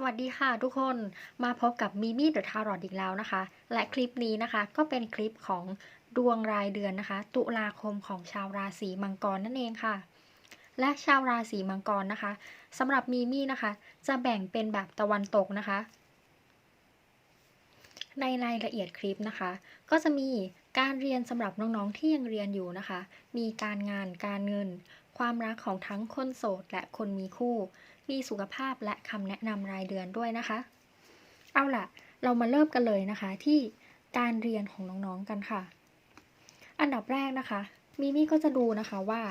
สวัสดีค่ะทุกคนมาพบกับมิมี่เดอะทารอดอีกแล้วนะคะ และคลิปนี้นะคะก็เป็นคลิปของดวงรายเดือนนะคะ ตุลาคมของชาวราศีมังกรนั่นเองค่ะ และชาวราศีมังกรนะคะสำหรับมิมี่นะคะ จะแบ่งเป็นแบบตะวันตกนะคะ ในรายละเอียดคลิปนะคะ ก็จะมีการเรียนสำหรับน้องๆที่ยังเรียนอยู่นะคะ มีการงานการเงิน ความรักของทั้งคนโสดและคนมีคู่ มีสุขภาพและคำแนะนำรายเดือนด้วยนะคะ เอาล่ะ เรามาเริ่มกันเลยนะคะที่การเรียนของน้องๆกันค่ะ อันดับแรกนะคะ มิมี่ก็จะดูนะคะว่า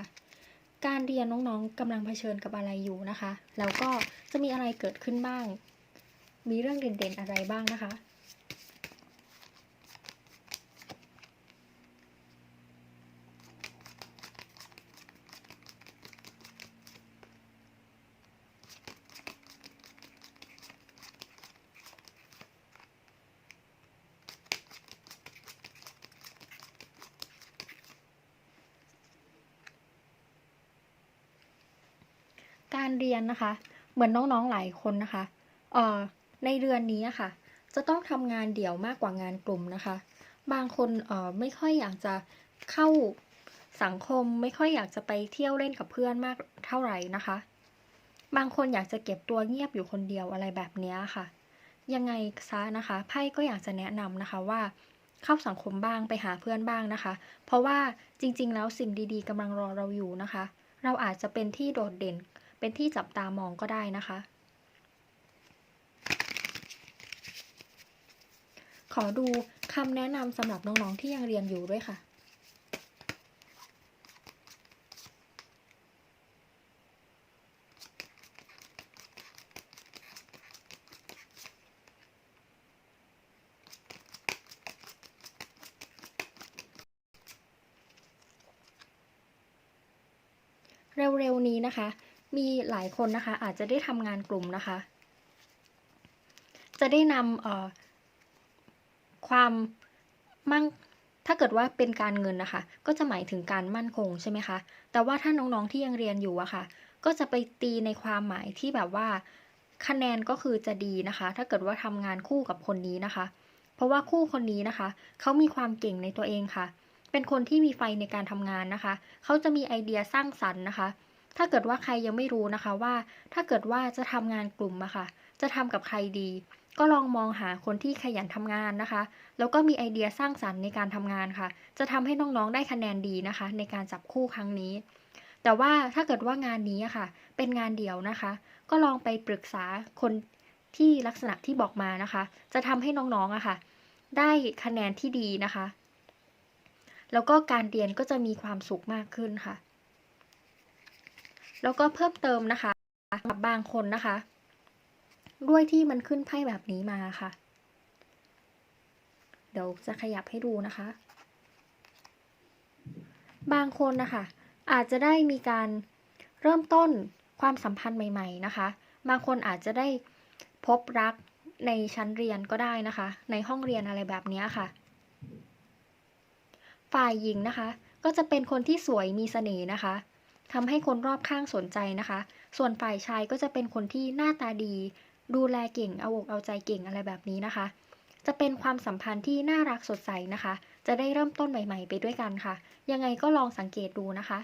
การเรียนน้องๆกำลังเผชิญกับอะไรอยู่นะคะ แล้วก็จะมีอะไรเกิดขึ้นบ้าง มีเรื่องเด่นๆอะไรบ้างนะคะ การเรียนนะคะ เหมือนน้องๆหลายคนนะคะเอ่อในเดือนนี้อะค่ะ จะต้องทำงานเดี่ยวมากกว่างานกลุ่มนะคะ บางคนเอ่อไม่ค่อยอยากจะเข้าสังคมไม่ค่อยอยากจะไปเที่ยวเล่นกับเพื่อนมากเท่าไหร่นะคะ บางคนอยากจะเก็บตัวเงียบอยู่คนเดียวอะไรแบบนี้ค่ะ ยังไงซะนะคะไพ่ก็อยากจะแนะนำนะคะว่าเข้าสังคมบ้างไปหาเพื่อนบ้างนะคะ เพราะว่าจริงๆ แล้วสิ่งดีๆกำลังรอเราอยู่นะคะ เราอาจจะเป็นที่โดดเด่น เป็นที่จับตามองก็ได้นะคะ ขอดูคำแนะนำสำหรับน้องๆที่ยังเรียนอยู่ด้วยค่ะเร็วๆนี้นะคะ มีหลายคนนะคะ อาจจะได้ทำงานกลุ่มนะคะ จะได้นำความมั่งถ้าเกิดว่าเป็นการเงินนะคะ ก็จะหมายถึงการมั่นคงใช่ไหมคะ แต่ว่าถ้าน้องๆที่ยังเรียนอยู่อะค่ะ ก็จะไปตีในความหมายที่แบบว่า คะแนนก็คือจะดีนะคะ ถ้าเกิดว่าทำงานคู่กับคนนี้นะคะ เพราะว่าคู่คนนี้นะคะ เขามีความเก่งในตัวเองค่ะ เป็นคนที่มีไฟในการทำงานนะคะ เขาจะมีไอเดียสร้างสรรค์นะคะ ถ้าเกิดว่าใครยังไม่รู้นะคะว่า ถ้าเกิดว่าจะทำงานกลุ่มอะค่ะ จะทำกับใครดี ก็ลองมองหาคนที่ขยันทำงานนะคะ แล้วก็มีไอเดียสร้างสรรค์ในการทำงานค่ะ จะทำให้น้องๆได้คะแนนดีนะคะ ในการจับคู่ครั้งนี้ แต่ว่าถ้าเกิดว่างานนี้อะค่ะ เป็นงานเดี่ยวนะคะ ก็ลองไปปรึกษาคนที่ลักษณะที่บอกมานะคะ จะทำให้น้องๆอะค่ะ ได้คะแนนที่ดีนะคะ แล้วก็การเรียนก็จะมีความสุขมากขึ้นค่ะ แล้วก็เพิ่มเติมนะคะกับบางคนนะคะ ด้วยที่มันขึ้นไพ่แบบนี้มาค่ะ เดี๋ยวจะขยับให้ดูนะคะ บางคนนะคะอาจจะได้มีการเริ่มต้นความสัมพันธ์ใหม่ ๆนะคะ บางคนอาจจะได้พบรักในชั้นเรียนก็ได้นะคะ ในห้องเรียนอะไรแบบนี้ค่ะ ฝ่ายหญิงนะคะ ก็จะเป็นคนที่สวยมีเสน่ห์นะคะ ทำให้คนรอบข้างสนใจนะคะ ส่วนฝ่ายชายก็จะเป็นคนที่หน้าตาดี ดูแลเก่ง เอาอกเอาใจเก่งอะไรแบบนี้นะคะ จะเป็นความสัมพันธ์ที่น่ารักสดใสนะคะ จะได้เริ่มต้นใหม่ๆ ไปด้วยกันค่ะ ยังไงก็ลองสังเกตดูนะคะ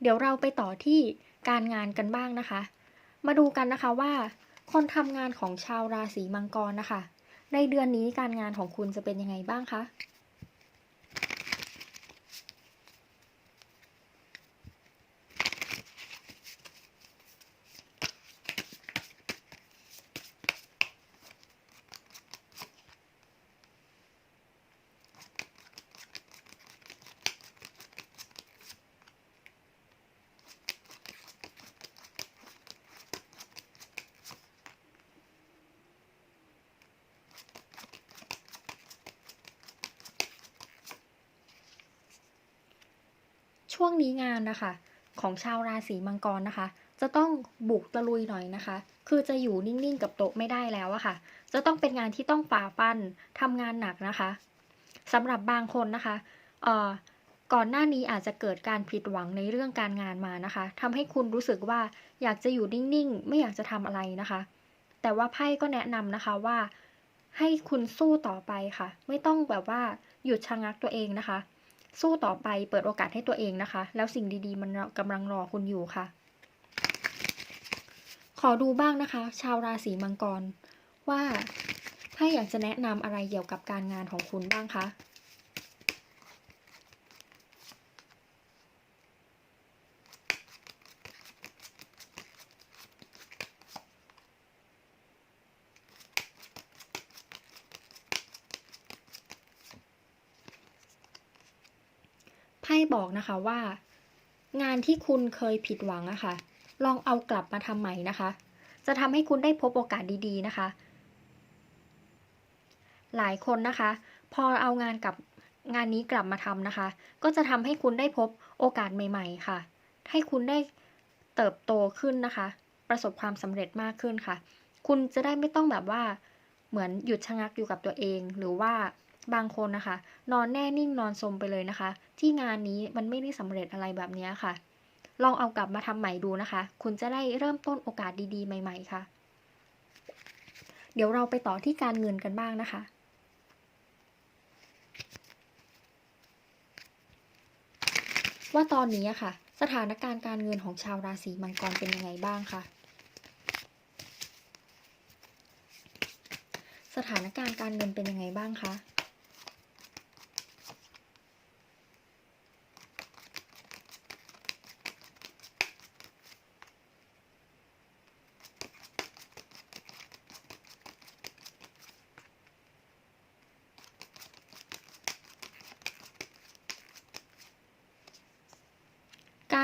เดี๋ยวเราไปต่อที่การงานกันบ้างนะคะ มาดูกันนะคะว่า คนทำงานของชาวราศีมังกรนะคะ ในเดือนนี้การงานของคุณจะเป็นยังไงบ้างคะ ช่วงนี้งานนะคะ ของชาวราศีมังกรนะคะ จะต้องบุกตะลุยหน่อยนะคะ คือจะอยู่นิ่งๆกับโต๊ะไม่ได้แล้วอะค่ะ จะต้องเป็นงานที่ต้องฝ่าฟันทำงานหนักนะคะสำหรับบางคนนะคะเอ่อก่อนหน้านี้อาจจะเกิดการผิดหวังในเรื่องการงานมานะคะทำให้คุณรู้สึกว่าอยากจะอยู่นิ่งๆ ไม่อยากจะทำอะไรนะคะ แต่ว่าไพ่ก็แนะนำนะคะว่า ให้คุณสู้ต่อไปค่ะ ไม่ต้องแบบว่าหยุดชะงักตัวเองนะคะ สู้ต่อไปเปิดโอกาสให้ตัวเองนะคะ แล้วสิ่งดีๆ มันกำลังรอคุณอยู่ค่ะ ขอดูบ้างนะคะ ชาวราศีมังกรว่าไพ่อยากจะแนะนำอะไรเกี่ยวกับการงานของคุณบ้างคะ นะคะว่า งานที่คุณเคยผิดหวังอะค่ะ ลองเอากลับมาทำใหม่นะคะ จะทำให้คุณได้พบโอกาสดีๆนะคะ หลายคนนะคะ พอเอางานกับงานนี้กลับมาทำนะคะ ก็จะทำให้คุณได้พบโอกาสใหม่ ๆ ค่ะ ให้คุณได้เติบโตขึ้นนะคะ ประสบความสำเร็จมากขึ้นค่ะ คุณจะได้ไม่ต้องแบบว่าเหมือนหยุดชะงักอยู่กับตัวเองหรือว่า บางคนนะคะ นอนแน่นิ่งนอนสมไปเลยนะคะ ที่งานนี้มันไม่ได้สำเร็จอะไรแบบนี้ค่ะ ลองเอากลับมาทำใหม่ดูนะคะ คุณจะได้เริ่มต้นโอกาสดีๆ ใหม่ ๆ ค่ะ เดี๋ยวเราไปต่อที่การเงินกันบ้างนะคะว่าตอนนี้อะค่ะ สถานการณ์การเงินของชาวราศีมังกรเป็นยังไงบ้างคะสถานการณ์การเงินเป็นยังไงบ้างคะ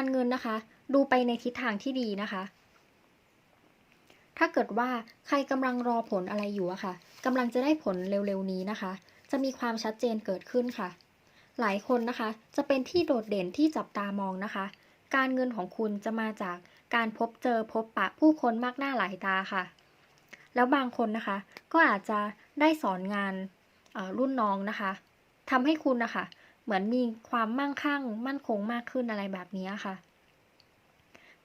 การเงินนะคะ ดูไปในทิศทางที่ดีนะคะ ถ้าเกิดว่าใครกำลังรอผลอะไรอยู่อะค่ะกำลังจะได้ผลเร็วๆนี้นะคะ จะมีความชัดเจนเกิดขึ้นค่ะ หลายคนนะคะ จะเป็นที่โดดเด่นที่จับตามองนะคะ การเงินของคุณจะมาจากการพบเจอพบปะผู้คนมากหน้าหลายตาค่ะ แล้วบางคนนะคะ ก็อาจจะได้สอนงานรุ่นน้องนะคะทำให้คุณนะคะ เหมือนมีความมั่งคั่ง มั่นคงมากขึ้นอะไรแบบนี้ค่ะ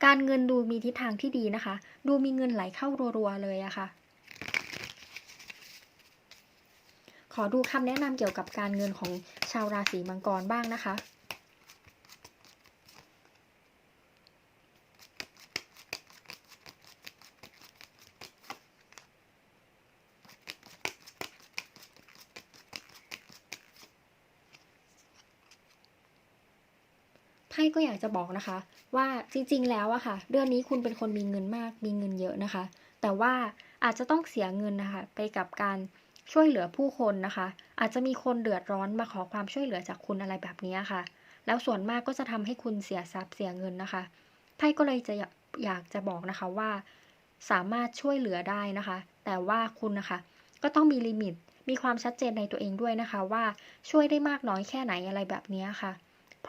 การเงินดูมีทิศทางที่ดีนะคะ ดูมีเงินไหลเข้ารัวๆเลยอะค่ะ ขอดูคำแนะนำเกี่ยวกับการเงินของชาวราศีมังกรบ้างนะคะ ไพ่ก็อยากจะบอกนะคะ ว่าจริงๆ แล้วอะค่ะ เดือนนี้คุณเป็นคนมีเงินมาก มีเงินเยอะนะคะ แต่ว่าอาจจะต้องเสียเงินนะคะ ไปกับการช่วยเหลือผู้คนนะคะ อาจจะมีคนเดือดร้อนมาขอความช่วยเหลือจากคุณอะไรแบบนี้ค่ะ แล้วส่วนมากก็จะทำให้คุณเสียทรัพย์เสียเงินนะคะไพ่ก็เลยจะอยากจะบอกนะคะว่า สามารถช่วยเหลือได้นะคะ แต่ว่าคุณนะคะ ก็ต้องมีลิมิต มีความชัดเจนในตัวเองด้วยนะคะ ว่าช่วยได้มากน้อยแค่ไหนอะไรแบบนี้ค่ะ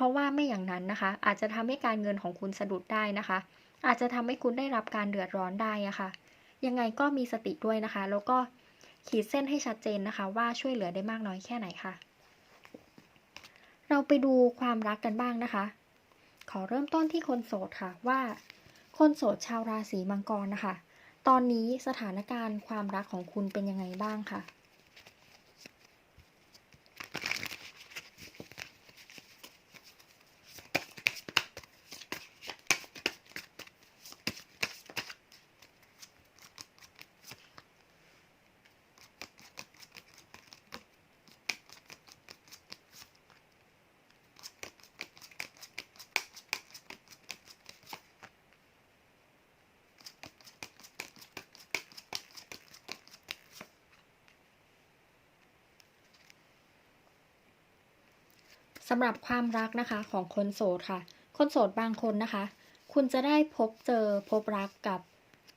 ราะว่าไม่อย่างนั้นนะคะ อาจจะทำให้การเงินของคุณสะดุดได้นะคะ อาจจะทำให้คุณได้รับการเดือดร้อนได้อะค่ะ ยังไงก็มีสติด้วยนะคะ แล้วก็ขีดเส้นให้ชัดเจนนะคะ ว่าช่วยเหลือได้มากน้อยแค่ไหนค่ะ เราไปดูความรักกันบ้างนะคะ ขอเริ่มต้นที่คนโสดค่ะว่า คนโสดชาวราศีมังกรนะคะ ตอนนี้สถานการณ์ความรักของคุณเป็นยังไงบ้างค่ะ สำหรับความรักนะคะของคนโสดค่ะ คนโสดบางคนนะคะ คุณจะได้พบเจอพบรักกับ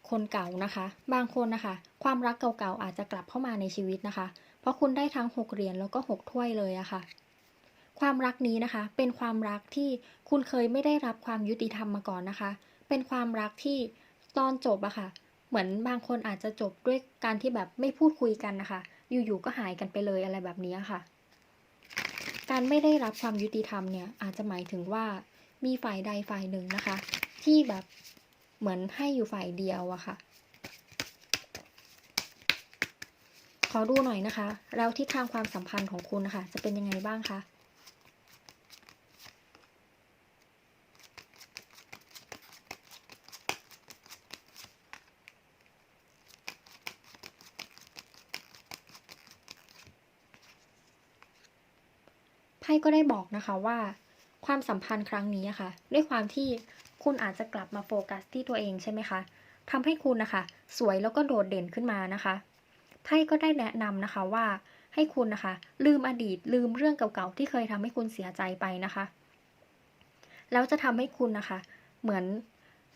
คนเก่านะคะ บางคนนะคะ ความรักเก่าๆอาจจะกลับเข้ามาในชีวิตนะคะ เพราะคุณได้ทั้งหกเหรียญแล้วก็หกถ้วยเลยอะค่ะ ความรักนี้นะคะ เป็นความรักที่คุณเคยไม่ได้รับความยุติธรรมมาก่อนนะคะ เป็นความรักที่ตอนจบอะค่ะ เหมือนบางคนอาจจะจบด้วยการที่แบบไม่พูดคุยกันนะคะ อยู่ๆก็หายกันไปเลยอะไรแบบนี้ค่ะ การไม่ได้รับความยุติธรรมเนี่ยอาจจะหมายถึงว่ามีฝ่ายใดฝ่ายหนึ่งนะคะ ที่แบบเหมือนให้อยู่ฝ่ายเดียวอะค่ะ ขอดูหน่อยนะคะ แล้วทิศทางความสัมพันธ์ของคุณนะคะจะเป็นยังไงบ้างคะ ก็ได้บอกนะคะว่า ความสัมพันธ์ครั้งนี้อะค่ะ ด้วยความที่คุณอาจจะกลับมาโฟกัสที่ตัวเองใช่ไหมคะทำให้คุณนะคะ สวยแล้วก็โดดเด่นขึ้นมานะคะไพ่ก็ได้แนะนำนะคะว่าให้คุณนะคะ ลืมอดีตลืมเรื่องเก่าๆที่เคยทำให้คุณเสียใจไปนะคะ แล้วจะทำให้คุณนะคะ เหมือน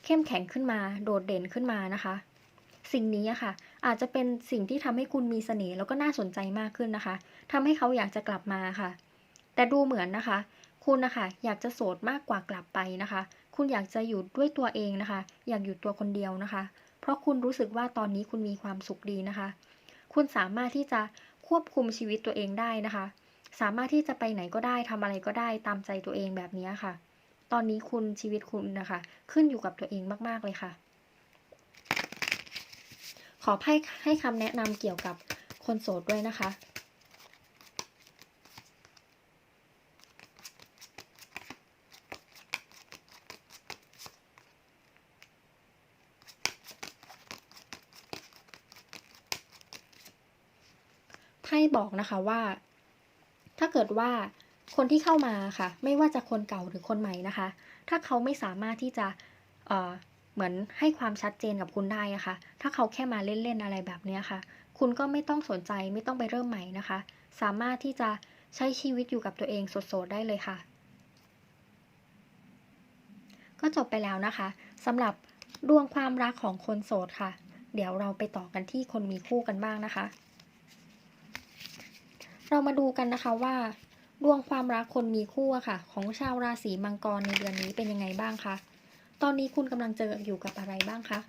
เข้มแข็งขึ้นมา โดดเด่นขึ้นมานะคะ สิ่งนี้อะค่ะ อาจจะเป็นสิ่งที่ทำให้คุณมีเสน่ห์แล้วก็น่าสนใจมากขึ้นนะคะทำให้เขาอยากจะกลับมาค่ะ แต่ดูเหมือนนะคะ คุณนะคะอยากจะโสดมากกว่ากลับไปนะคะ คุณอยากจะอยู่ด้วยตัวเองนะคะ อยากอยู่ตัวคนเดียวนะคะ เพราะคุณรู้สึกว่าตอนนี้คุณมีความสุขดีนะคะ คุณสามารถที่จะควบคุมชีวิตตัวเองได้นะคะ สามารถที่จะไปไหนก็ได้ทำอะไรก็ได้ตามใจตัวเองแบบนี้ค่ะ ตอนนี้คุณชีวิตคุณนะคะ ขึ้นอยู่กับตัวเองมากๆเลยค่ะ ขอให้ให้คำแนะนำเกี่ยวกับคนโสดด้วยนะคะ ไพ่บอกนะคะว่า ถ้าเกิดว่าคนที่เข้ามาค่ะ ไม่ว่าจะคนเก่าหรือคนใหม่นะคะ ถ้าเขาไม่สามารถที่จะเอ่อเหมือนให้ความชัดเจนกับคุณได้อะค่ะถ้าเขาแค่มาเล่นๆอะไรแบบเนี้ยค่ะ คุณก็ไม่ต้องสนใจไม่ต้องไปเริ่มใหม่นะคะ สามารถที่จะใช้ชีวิตอยู่กับตัวเองสดๆได้เลยค่ะ ก็จบไปแล้วนะคะสำหรับดวงความรักของคนโสดค่ะ เดี๋ยวเราไปต่อกันที่คนมีคู่กันบ้างนะคะ เรามาดูกันนะคะว่า ดวงความรักคนมีคู่อะค่ะ ของชาวราศีมังกรในเดือนนี้เป็นยังไงบ้างคะ ตอนนี้คุณกำลังเจออยู่กับอะไรบ้างคะ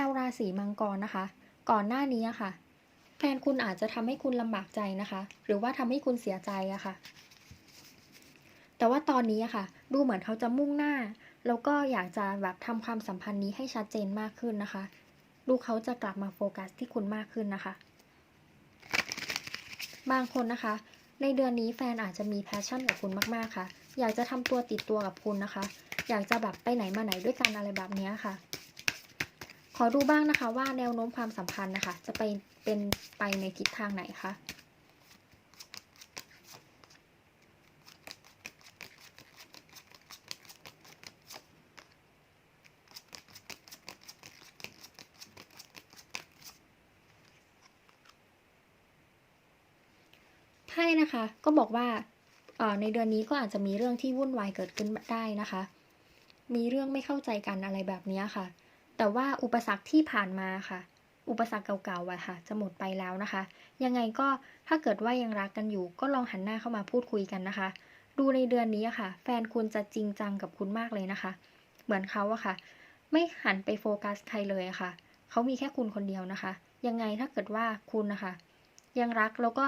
าวราศีมังกรนะคะ ก่อนหน้านี้ค่ะ แฟนคุณอาจจะทำให้คุณลำบากใจนะคะ หรือว่าทำให้คุณเสียใจอะค่ะ แต่ว่าตอนนี้อะค่ะ ดูเหมือนเขาจะมุ่งหน้า แล้วก็อยากจะแบบทำความสัมพันธ์นี้ให้ชัดเจนมากขึ้นนะคะ ดูเขาจะกลับมาโฟกัสที่คุณมากขึ้นนะคะ บางคนนะคะ ในเดือนนี้แฟนอาจจะมีแพชชั่นกับคุณมากๆค่ะ อยากจะทำตัวติดตัวกับคุณนะคะ อยากจะแบบไปไหนมาไหนด้วยกันอะไรแบบนี้ค่ะ ขอดูบ้างนะคะว่าแนวโน้มความสัมพันธ์นะคะ จะไปเป็นไปในทิศทางไหนคะไพ่นะคะก็บอกว่าในเดือนนี้ก็อาจจะมีเรื่องที่วุ่นวายเกิดขึ้นได้นะคะ มีเรื่องไม่เข้าใจกันอะไรแบบนี้ค่ะ แต่ว่าอุปสรรคที่ผ่านมาค่ะ อุปสรรคเก่าๆอะค่ะ จะหมดไปแล้วนะคะ ยังไงก็ถ้าเกิดว่ายังรักกันอยู่ ก็ลองหันหน้าเข้ามาพูดคุยกันนะคะ ดูในเดือนนี้ค่ะ แฟนคุณจะจริงจังกับคุณมากเลยนะคะ เหมือนเขาอะค่ะ ไม่หันไปโฟกัสใครเลยอะค่ะ เขามีแค่คุณคนเดียวนะคะ ยังไงถ้าเกิดว่าคุณนะคะ ยังรักแล้วก็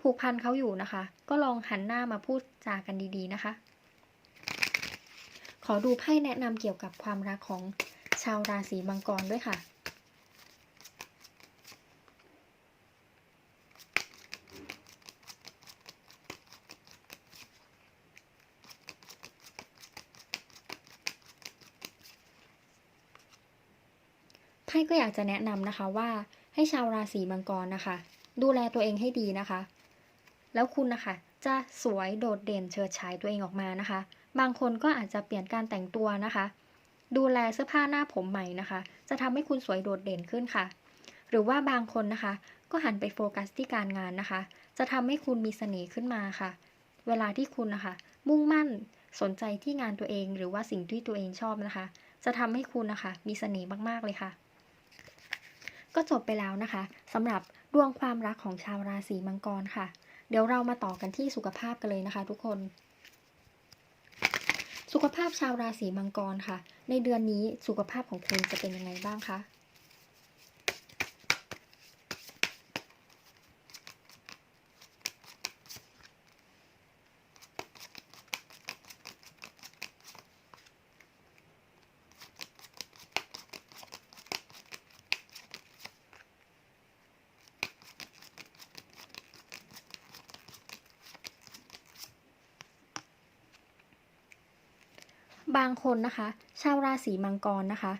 ผูกพันเขาอยู่นะคะ ก็ลองหันหน้ามาพูดจากันดีๆนะคะ ขอดูไพ่แนะนำเกี่ยวกับความรักของ ชาวราศีมังกรด้วยค่ะ ไพ่ก็อยากจะแนะนำนะคะว่าให้ชาวราศีมังกรนะคะ ดูแลตัวเองให้ดีนะคะ แล้วคุณนะคะจะสวยโดดเด่นเฉิดฉายตัวเองออกมานะคะ บางคนก็อาจจะเปลี่ยนการแต่งตัวนะคะ ดูแลเสื้อผ้าหน้าผมใหม่นะคะ จะทำให้คุณสวยโดดเด่นขึ้นค่ะ หรือว่าบางคนนะคะ ก็หันไปโฟกัสที่การงานนะคะ จะทำให้คุณมีเสน่ห์ขึ้นมาค่ะ เวลาที่คุณนะคะ มุ่งมั่นสนใจที่งานตัวเอง หรือว่าสิ่งที่ตัวเองชอบนะคะ จะทำให้คุณนะคะ มีเสน่ห์มากๆเลยค่ะ ก็จบไปแล้วนะคะสำหรับดวงความรักของชาวราศีมังกรค่ะ เดี๋ยวเรามาต่อกันที่สุขภาพกันเลยนะคะ ทุกคน สุขภาพชาวราศีมังกรค่ะ ในเดือนนี้สุขภาพของคุณจะเป็นยังไงบ้างคะ บางคนนะคะ ชาวราศีมังกรนะคะ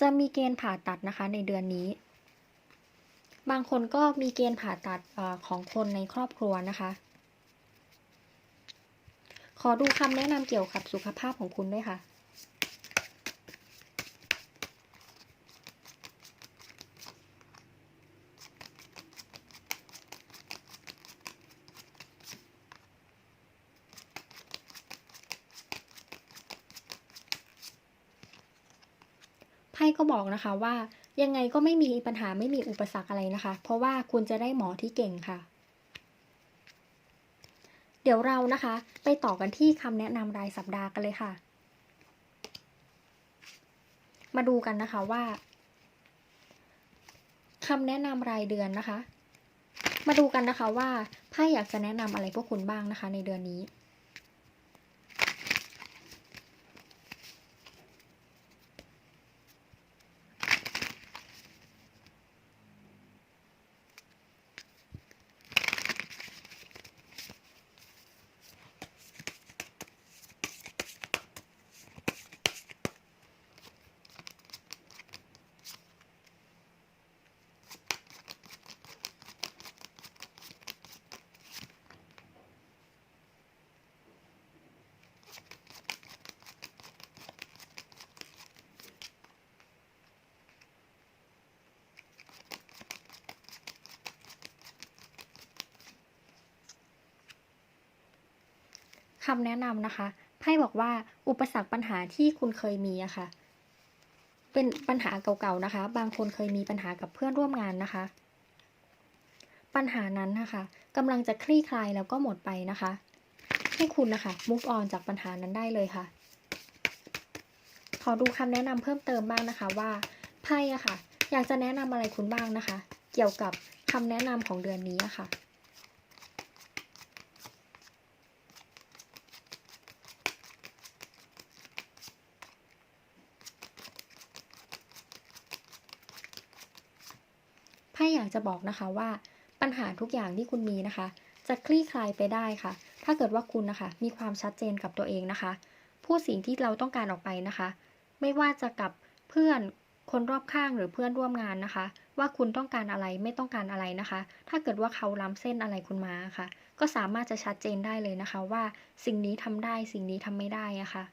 จะมีเกณฑ์ผ่าตัดนะคะในเดือนนี้ บางคนก็มีเกณฑ์ผ่าตัดอของคนในครอบครัวนะคะ ขอดูคำแนะนำเกี่ยวกับสุขภาพของคุณด้วยค่ะ ไพ่ก็บอกนะคะว่ายังไงก็ไม่มีปัญหาไม่มีอุปสรรคอะไรนะคะ เพราะว่าคุณจะได้หมอที่เก่งค่ะ เดี๋ยวเรานะคะ ไปต่อกันที่คำแนะนำรายสัปดาห์กันเลยค่ะ มาดูกันนะคะว่าคำแนะนำรายเดือนนะคะ มาดูกันนะคะว่าไพ่อยากจะแนะนำอะไรพวกคุณบ้างนะคะ ในเดือนนี้ คำแนะนำนะคะไพ่บอกว่าอุปสรรคปัญหาที่คุณเคยมีอะค่ะ เป็นปัญหาเก่าๆนะคะ บางคนเคยมีปัญหากับเพื่อนร่วมงานนะคะ ปัญหานั้นนะคะกำลังจะคลี่คลายแล้วก็หมดไปนะคะ ให้คุณนะคะ move on จากปัญหานั้นได้เลยค่ะ ขอดูคำแนะนำเพิ่มเติมบ้างนะคะว่าไพ่อะค่ะ อยากจะแนะนำอะไรคุณบ้างนะคะ เกี่ยวกับคำแนะนำของเดือนนี้อะค่ะ พ่อยากจะบอกนะคะว่าปัญหาทุกอย่างที่คุณมีนะคะ จะคลี่คลายไปได้ค่ะ ถ้าเกิดว่าคุณนะคะ มีความชัดเจนกับตัวเองนะคะ พูดสิ่งที่เราต้องการออกไปนะคะ ไม่ว่าจะกับเพื่อนคนรอบข้างหรือเพื่อนร่วมงานนะคะ ว่าคุณต้องการอะไรไม่ต้องการอะไรนะคะ ถ้าเกิดว่าเขาล้ำเส้นอะไรคุณมาค่ะ ก็สามารถจะชัดเจนได้เลยนะคะว่าสิ่งนี้ทำได้สิ่งนี้ทำไม่ได้อะค่ะ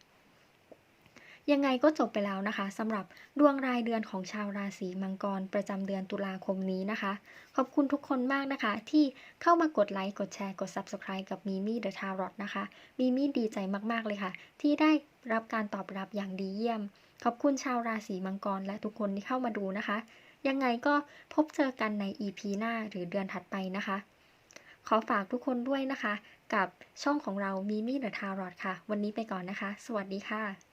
ยังไงก็จบไปแล้วนะคะสำหรับดวงรายเดือนของชาวราศีมังกรประจำเดือนตุลาคมนี้นะคะ ขอบคุณทุกคนมากนะคะ ที่เข้ามากดไลค์กดแชร์กด Subscribe กับมีมี่เดอะทารอตนะคะมีมี่ดีใจมากๆเลยค่ะ ที่ได้รับการตอบรับอย่างดีเยี่ยม ขอบคุณชาวราศีมังกรและทุกคนที่เข้ามาดูนะคะ ยังไงก็พบเจอกันใน EP หน้าหรือเดือนถัดไปนะคะ ขอฝากทุกคนด้วยนะคะ กับช่องของเรามีมี่เดอะทารอตค่ะ วันนี้ไปก่อนนะคะ สวัสดีค่ะ